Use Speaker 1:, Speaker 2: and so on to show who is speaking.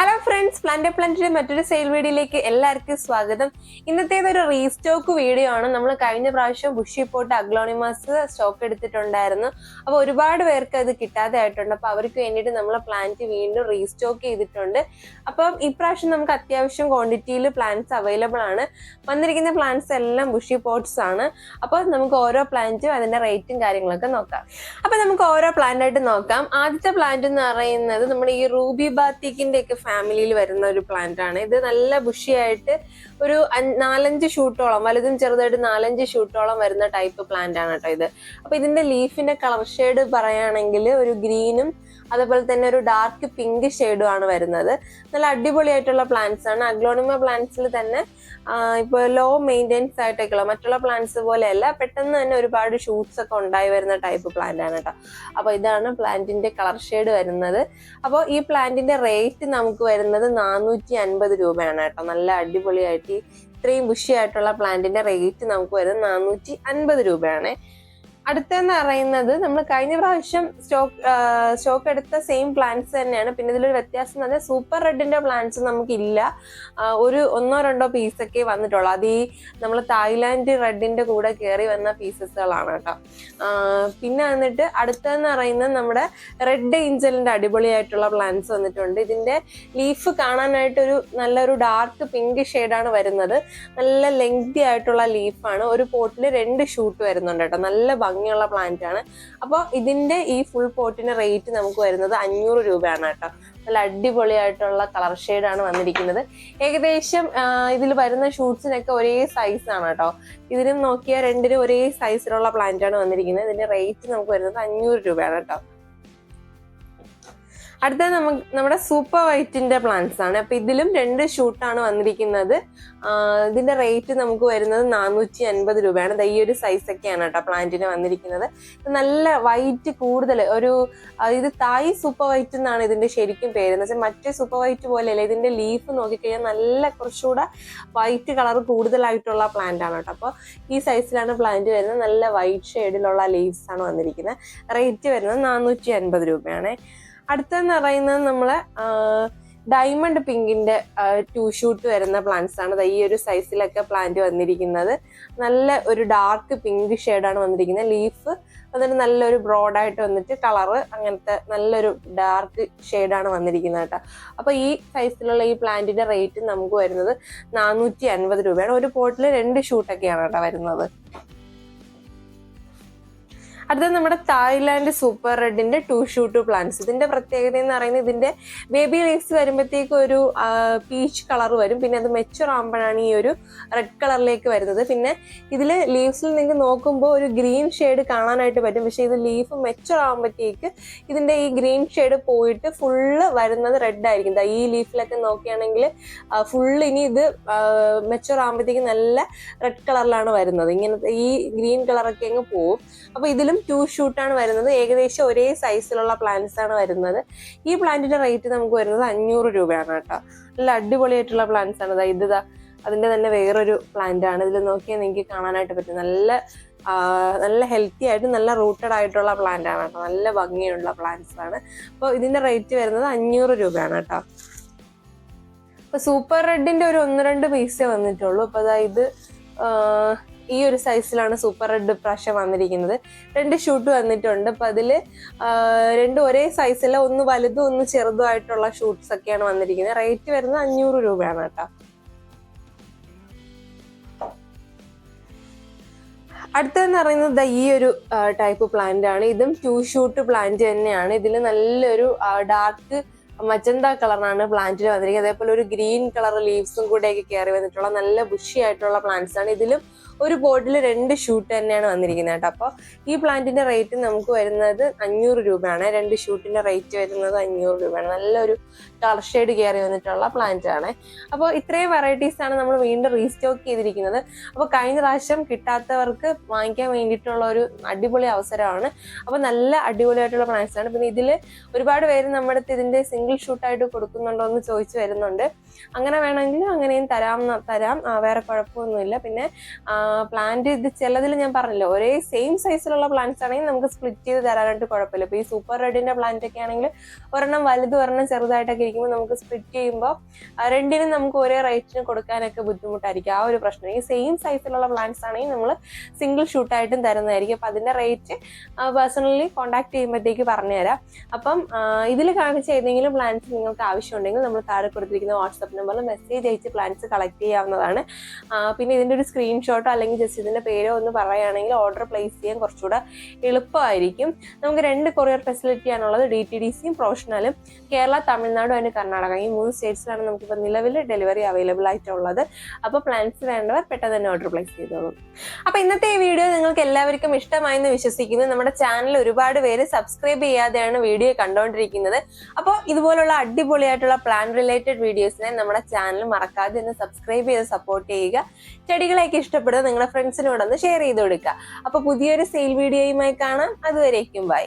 Speaker 1: Hello friends plant പ്ലാന്റിന്റെ മറ്റൊരു sale വീഡിയോയിലേക്ക് എല്ലാവർക്കും സ്വാഗതം. ഇന്നത്തേത് ഒരു റീസ്റ്റോക്ക് വീഡിയോ ആണ്. നമ്മൾ കഴിഞ്ഞ പ്രാവശ്യം ബുഷി പോട്ട് അഗ്ലോണിമാസ് സ്റ്റോക്ക് എടുത്തിട്ടുണ്ടായിരുന്നു. അപ്പോൾ ഒരുപാട് പേർക്ക് അത് കിട്ടാതെ ആയിട്ടുണ്ട്. അപ്പോൾ അവർക്ക് വേണ്ടിയിട്ട് നമ്മൾ പ്ലാന്റ് വീണ്ടും റീസ്റ്റോക്ക് ചെയ്തിട്ടുണ്ട്. അപ്പം ഇപ്രാവശ്യം നമുക്ക് അത്യാവശ്യം ക്വാണ്ടിറ്റിയിൽ പ്ലാന്റ്സ് അവൈലബിൾ ആണ്. വന്നിരിക്കുന്ന പ്ലാന്റ്സ് എല്ലാം ബുഷി പോട്ട്സ് ആണ്. അപ്പോൾ നമുക്ക് ഓരോ പ്ലാന്റും അതിന്റെ റേറ്റും കാര്യങ്ങളൊക്കെ നോക്കാം. അപ്പോൾ നമുക്ക് ഓരോ പ്ലാന്റായിട്ട് നോക്കാം. ആദ്യത്തെ പ്ലാന്റ് എന്ന് പറയുന്നത് നമ്മുടെ ഈ റൂബി ബാത്തിക്കിന്റെ ഒക്കെ ഫാമിലിയിൽ വരുന്ന ഒരു പ്ലാന്റ് ആണ്. ഇത് നല്ല ബുഷിയായിട്ട് ഒരു നാലഞ്ച് ഷൂട്ടോളം വലുതും ചെറുതായിട്ട് നാലഞ്ച് ഷൂട്ടോളം വരുന്ന ടൈപ്പ് പ്ലാന്റ് ആണ് കേട്ടോ ഇത്. അപ്പൊ ഇതിന്റെ ലീഫിന്റെ കളർ ഷെയ്ഡ് പറയുകയാണെങ്കിൽ ഒരു ഗ്രീനും അതേപോലെ തന്നെ ഒരു ഡാർക്ക് പിങ്ക് ഷെയ്ഡും ആണ് വരുന്നത്. നല്ല അടിപൊളിയായിട്ടുള്ള പ്ലാന്റ്സ് ആണ്. അഗ്ലോണിമ പ്ലാന്റ്സിൽ തന്നെ ഇപ്പൊ ലോ മെയിന്റെനൻസ് ആയിട്ടൊക്കെയുള്ള മറ്റുള്ള പ്ലാന്റ്സ് പോലെയല്ല പെട്ടെന്ന് തന്നെ ഒരുപാട് ഷൂട്ട്സ് ഒക്കെ ഉണ്ടായി വരുന്ന ടൈപ്പ് പ്ലാന്റ് ആണ് കേട്ടോ അപ്പൊ ഇതാണ് പ്ലാന്റിന്റെ കളർ ഷെയ്ഡ് വരുന്നത്. അപ്പോൾ ഈ പ്ലാന്റിന്റെ റേറ്റ് നമുക്ക് വരുന്നത് നാനൂറ്റി അൻപത് രൂപയാണ് കേട്ടോ നല്ല അടിപൊളിയായിട്ട് ഇത്രയും ബുഷി ആയിട്ടുള്ള പ്ലാന്റിന്റെ റേറ്റ് നമുക്ക് വരുന്നത് നാനൂറ്റി അൻപത് രൂപയാണ്. അടുത്തെന്ന് പറയുന്നത് നമ്മൾ കഴിഞ്ഞ പ്രാവശ്യം സ്റ്റോക്ക് സ്റ്റോക്ക് എടുത്ത സെയിം പ്ലാന്റ്സ് തന്നെയാണ്. പിന്നെ ഇതിലൊരു വ്യത്യാസം എന്ന് പറഞ്ഞാൽ സൂപ്പർ റെഡിന്റെ പ്ലാന്റ്സ് നമുക്കില്ല. ഒരു ഒന്നോ രണ്ടോ പീസൊക്കെ വന്നിട്ടുള്ളൂ. അത് ഈ നമ്മൾ തായ്ലാന്റ് റെഡിന്റെ കൂടെ കയറി വന്ന പീസസുകളാണ് കേട്ടോ. പിന്നെ വന്നിട്ട് അടുത്തെന്ന് പറയുന്നത് നമ്മുടെ റെഡ് ഏഞ്ചലിന്റെ അടിപൊളിയായിട്ടുള്ള പ്ലാന്റ്സ് വന്നിട്ടുണ്ട്. ഇതിന്റെ ലീഫ് കാണാനായിട്ട് ഒരു നല്ലൊരു ഡാർക്ക് പിങ്ക് ഷെയ്ഡാണ് വരുന്നത്. നല്ല ലെങ്തി ആയിട്ടുള്ള ലീഫാണ്. ഒരു പോട്ടിൽ രണ്ട് ഷൂട്ട് വരുന്നുണ്ട് കേട്ടോ. നല്ല ഭംഗിയുള്ള പ്ലാന്റ് ആണ്. അപ്പോൾ ഇതിന്റെ ഈ ഫുൾ പോട്ടിന്റെ റേറ്റ് നമുക്ക് വരുന്നത് അഞ്ഞൂറ് രൂപയാണ് കേട്ടോ. നല്ല അടിപൊളിയായിട്ടുള്ള കളർ ആണ് വന്നിരിക്കുന്നത്. ഏകദേശം ഇതിൽ വരുന്ന ഷൂട്ട്സിനൊക്കെ ഒരേ സൈസ് ആണ് കേട്ടോ. ഇതിനും നോക്കിയാൽ രണ്ടിനും ഒരേ സൈസിലുള്ള പ്ലാന്റ് ആണ് വന്നിരിക്കുന്നത്. ഇതിന്റെ റേറ്റ് നമുക്ക് വരുന്നത് അഞ്ഞൂറ് രൂപയാണ് കേട്ടോ. അടുത്ത നമുക്ക് നമ്മുടെ സൂപ്പർ വൈറ്റിന്റെ പ്ലാന്റ്സ് ആണ്. അപ്പൊ ഇതിലും രണ്ട് ഷൂട്ടാണ് വന്നിരിക്കുന്നത്. ഇതിന്റെ റേറ്റ് നമുക്ക് വരുന്നത് നാനൂറ്റി അൻപത് രൂപയാണ് ഈ ഒരു സൈസ് ഒക്കെയാണ് കേട്ടോ പ്ലാന്റിന് വന്നിരിക്കുന്നത്. നല്ല വൈറ്റ് കൂടുതൽ ഒരു ഇത് തായ് സൂപ്പർ വൈറ്റ് എന്നാണ് ഇതിന്റെ ശരിക്കും പേര്. എന്ന് വെച്ചാൽ മറ്റേ സൂപ്പർ വൈറ്റ് പോലെയല്ല ഇതിന്റെ ലീഫ് നോക്കിക്കഴിഞ്ഞാൽ നല്ല കുറച്ചുകൂടെ വൈറ്റ് കളർ കൂടുതലായിട്ടുള്ള പ്ലാന്റ് ആണ് കേട്ടോ. അപ്പോൾ ഈ സൈസിലാണ് പ്ലാന്റ് വരുന്നത്. നല്ല വൈറ്റ് ഷെയ്ഡിലുള്ള ലീവ്സ് ആണ് വന്നിരിക്കുന്നത്. റേറ്റ് വരുന്നത് നാനൂറ്റി അൻപത് രൂപയാണ്. അടുത്തെന്ന് പറയുന്നത് നമ്മൾ ഡയമണ്ട് പിങ്കിന്റെ ടൂ ഷൂട്ട് വരുന്ന പ്ലാന്റ്സ് ആണ്. ഈ ഒരു സൈസിലൊക്കെ പ്ലാന്റ് വന്നിരിക്കുന്നത്. നല്ല ഒരു ഡാർക്ക് പിങ്ക് ഷെയ്ഡാണ് വന്നിരിക്കുന്നത്. ലീഫ് അതിന് നല്ലൊരു ബ്രോഡായിട്ട് വന്നിട്ട് കളറ് അങ്ങനത്തെ നല്ലൊരു ഡാർക്ക് ഷെയ്ഡാണ് വന്നിരിക്കുന്നത് കേട്ടോ. അപ്പോൾ ഈ സൈസിലുള്ള ഈ പ്ലാന്റിന്റെ റേറ്റ് നമുക്ക് വരുന്നത് നാനൂറ്റി അൻപത് രൂപയാണ്. ഒരു പോട്ടിൽ രണ്ട് ഷൂട്ടൊക്കെയാണ് കേട്ടോ വരുന്നത്. അടുത്തത് നമ്മുടെ തായ്ലാന്റ് സൂപ്പർ റെഡിന്റെ ടു ഷൂട്ട് പ്ലാന്റ്സ് ഇതിന്റെ പ്രത്യേകത എന്ന് പറയുന്നത് ഇതിന്റെ ബേബി ലീവ്സ് വരുമ്പോഴത്തേക്ക് ഒരു പീച്ച് കളർ വരും. പിന്നെ അത് മെച്ചുർ ആകുമ്പോഴാണ് ഈ ഒരു റെഡ് കളറിലേക്ക് വരുന്നത്. പിന്നെ ഇതിൽ ലീവ്സിൽ നിങ്ങൾക്ക് നോക്കുമ്പോൾ ഒരു ഗ്രീൻ ഷെയ്ഡ് കാണാനായിട്ട് പറ്റും. പക്ഷേ ഇത് ലീഫ് മെച്ചുർ ആകുമ്പോഴത്തേക്ക് ഇതിന്റെ ഈ ഗ്രീൻ ഷെയ്ഡ് പോയിട്ട് ഫുള്ള് വരുന്നത് റെഡ് ആയിരിക്കും. ഈ ലീഫിലൊക്കെ നോക്കുകയാണെങ്കിൽ ഫുള്ള് ഇനി ഇത് മെച്ചുർ ആകുമ്പോഴത്തേക്ക് നല്ല റെഡ് കളറിലാണ് വരുന്നത്. ഇങ്ങനത്തെ ഈ ഗ്രീൻ കളറൊക്കെ അങ്ങ് പോവും. അപ്പൊ ഇതിലും ടു ഷൂട്ടാണ് വരുന്നത്. ഏകദേശം ഒരേ സൈസിലുള്ള പ്ലാന്റ്സ് ആണ് വരുന്നത്. ഈ പ്ലാന്റിന്റെ റേറ്റ് നമുക്ക് വരുന്നത് അഞ്ഞൂറ് രൂപയാണ് കേട്ടോ. നല്ല അടിപൊളിയായിട്ടുള്ള പ്ലാന്റ്സ് ആണ്. ഇത് അതിന്റെ തന്നെ വേറൊരു പ്ലാന്റ് ആണ്. ഇതിൽ നോക്കിയാൽ നിങ്ങൾക്ക് കാണാനായിട്ട് പറ്റും. നല്ല നല്ല ഹെൽത്തി ആയിട്ട് നല്ല റൂട്ടഡ് ആയിട്ടുള്ള പ്ലാന്റ് ആണ് കേട്ടോ. നല്ല ഭംഗിയുള്ള പ്ലാന്റ്സ് ആണ്. അപ്പോൾ ഇതിന്റെ റേറ്റ് വരുന്നത് അഞ്ഞൂറ് രൂപയാണ് കേട്ടോ. അപ്പൊ സൂപ്പർ റെഡിന്റെ ഒരു ഒന്ന് രണ്ട് പീസേ വന്നിട്ടുള്ളൂ. അപ്പൊ അതായത് ഈ ഒരു സൈസിലാണ് സൂപ്പർ റെഡ് പ്രാവശ്യം വന്നിരിക്കുന്നത്. രണ്ട് ഷൂട്ട് വന്നിട്ടുണ്ട്. അപ്പം അതിൽ രണ്ട് ഒരേ സൈസിലെ ഒന്ന് വലുതും ഒന്ന് ചെറുതും ആയിട്ടുള്ള ഷൂട്ട്സ് ഒക്കെയാണ് വന്നിരിക്കുന്നത്. റേറ്റ് വരുന്നത് അഞ്ഞൂറ് രൂപയാണ് കേട്ടോ. അടുത്തതെന്ന് പറയുന്നത് ഈ ഒരു ടൈപ്പ് പ്ലാന്റ് ആണ്. ഇതും ടു ഷൂട്ട് പ്ലാന്റ് തന്നെയാണ്. ഇതിൽ നല്ലൊരു ഡാർക്ക് മജന്ത കളറാണ് പ്ലാന്റിൽ വന്നിരിക്കുന്നത്. അതേപോലെ ഒരു ഗ്രീൻ കളർ ലീവ്സും കൂടെയൊക്കെ കയറി വന്നിട്ടുള്ള നല്ല ബുഷി ആയിട്ടുള്ള പ്ലാന്റ്സ് ആണ്. ഇതിലും ഒരു ബോട്ടിൽ രണ്ട് ഷൂട്ട് തന്നെയാണ് വന്നിരിക്കുന്നത് കേട്ടോ. അപ്പോൾ ഈ പ്ലാന്റിന്റെ റേറ്റ് നമുക്ക് വരുന്നത് അഞ്ഞൂറ് രൂപയാണ്. രണ്ട് ഷൂട്ടിന്റെ റേറ്റ് വരുന്നത് അഞ്ഞൂറ് രൂപയാണ്. നല്ലൊരു കളർ ഷെയ്ഡ് കയറി വന്നിട്ടുള്ള പ്ലാന്റ് ആണ്. അപ്പോൾ ഇത്രയും വെറൈറ്റീസ് ആണ് നമ്മൾ വീണ്ടും റീസ്റ്റോക്ക് ചെയ്തിരിക്കുന്നത്. അപ്പോൾ കഴിഞ്ഞ പ്രാവശ്യം കിട്ടാത്തവർക്ക് വാങ്ങിക്കാൻ വേണ്ടിയിട്ടുള്ള ഒരു അടിപൊളി അവസരമാണ്. അപ്പോൾ നല്ല അടിപൊളിയായിട്ടുള്ള പ്ലാന്റ്സ് ആണ്. പിന്നെ ഇതിൽ ഒരുപാട് പേര് നമ്മുടെ ഇതിന്റെ സിംഗിൾ ഷൂട്ടായിട്ട് കൊടുക്കുന്നുണ്ടോ എന്ന് ചോദിച്ചു വരുന്നുണ്ട്. അങ്ങനെ വേണമെങ്കിൽ അങ്ങനെയും തരാം തരാം. വേറെ കുഴപ്പമൊന്നുമില്ല. പിന്നെ പ്ലാന്റ് ഇത് ചിലതിൽ ഞാൻ പറഞ്ഞില്ല ഒരേ സെയിം സൈസിലുള്ള പ്ലാന്റ്സ് ആണെങ്കിൽ നമുക്ക് സ്പ്ലിറ്റ് ചെയ്ത് തരാനായിട്ട് കുഴപ്പമില്ല. ഇപ്പോൾ ഈ സൂപ്പർ റെഡിന്റെ പ്ലാന്റ് ഒക്കെ ആണെങ്കിൽ ഒരെണ്ണം വലുത് ഒരെണ്ണം ചെറുതായിട്ടൊക്കെ ഇരിക്കുമ്പോൾ നമുക്ക് സ്പ്ലിറ്റ് ചെയ്യുമ്പോൾ രണ്ടിനും നമുക്ക് ഒരേ റേറ്റിന് കൊടുക്കാനൊക്കെ ബുദ്ധിമുട്ടായിരിക്കും. ആ ഒരു പ്രശ്നം. ഈ സെയിം സൈസിലുള്ള പ്ലാന്റ്സ് ആണെങ്കിൽ നമ്മൾ സിംഗിൾ ഷൂട്ടായിട്ടും തരുന്നതായിരിക്കും. അപ്പം അതിന്റെ റേറ്റ് പേഴ്സണലി കോൺടാക്ട് ചെയ്യുമ്പോഴത്തേക്ക് പറഞ്ഞുതരാം. അപ്പം ഇതിൽ കാണിച്ച ഏതെങ്കിലും പ്ലാന്റ്സ് നിങ്ങൾക്ക് ആവശ്യമുണ്ടെങ്കിൽ നമ്മൾ താഴെ കൊടുത്തിരിക്കുന്ന വാട്സപ്പ് നമ്പറിൽ മെസ്സേജ് അയച്ച് പ്ലാന്റ്സ് കളക്ട് ചെയ്യാവുന്നതാണ്. പിന്നെ ഇതിന്റെ ഒരു സ്ക്രീൻഷോട്ടോ അല്ലെങ്കിൽ ജസ്റ്റ് ഇതിന്റെ പേരോ ഒന്ന് പറയുകയാണെങ്കിൽ ഓർഡർ പ്ലേസ് ചെയ്യാൻ കുറച്ചുകൂടെ എളുപ്പമായിരിക്കും. നമുക്ക് രണ്ട് കൊറിയർ ഫെസിലിറ്റി ആണുള്ളത്. ഡി ടി ഡി സിയും പ്രൊഫഷണലും കേരള തമിഴ്നാട് ആൻഡ് കർണാടക. ഈ മൂന്ന് സ്റ്റേറ്റ്സിലാണ് നമുക്കിപ്പോൾ നിലവിൽ ഡെലിവറി അവൈലബിൾ ആയിട്ടുള്ളത്. അപ്പോൾ പ്ലാൻസ് വേണ്ടവർ പെട്ടെന്ന് തന്നെ ഓർഡർ പ്ലേസ് ചെയ്തോളൂ. അപ്പോൾ ഇന്നത്തെ ഈ വീഡിയോ നിങ്ങൾക്ക് എല്ലാവർക്കും ഇഷ്ടമായെന്ന് വിശ്വസിക്കുന്നു. നമ്മുടെ ചാനൽ ഒരുപാട് പേര് സബ്സ്ക്രൈബ് ചെയ്യാതെയാണ് വീഡിയോ കണ്ടുകൊണ്ടിരിക്കുന്നത് അപ്പോൾ ഇതുപോലുള്ള അടിപൊളിയായിട്ടുള്ള പ്ലാൻ റിലേറ്റഡ് വീഡിയോസിനെ നമ്മുടെ ചാനൽ മറക്കാതെ ഒന്ന് സബ്സ്ക്രൈബ് ചെയ്ത് സപ്പോർട്ട് ചെയ്യുക. ചെടികളെയൊക്കെ ഇഷ്ടപ്പെടുക നിങ്ങളുടെ ഫ്രണ്ട്സിനോടൊന്ന് ഷെയർ ചെയ്ത് കൊടുക്കുക. അപ്പോൾ പുതിയൊരു സെയിൽ വീഡിയോയുമായി കാണാം. അതുവരേക്കും ബൈ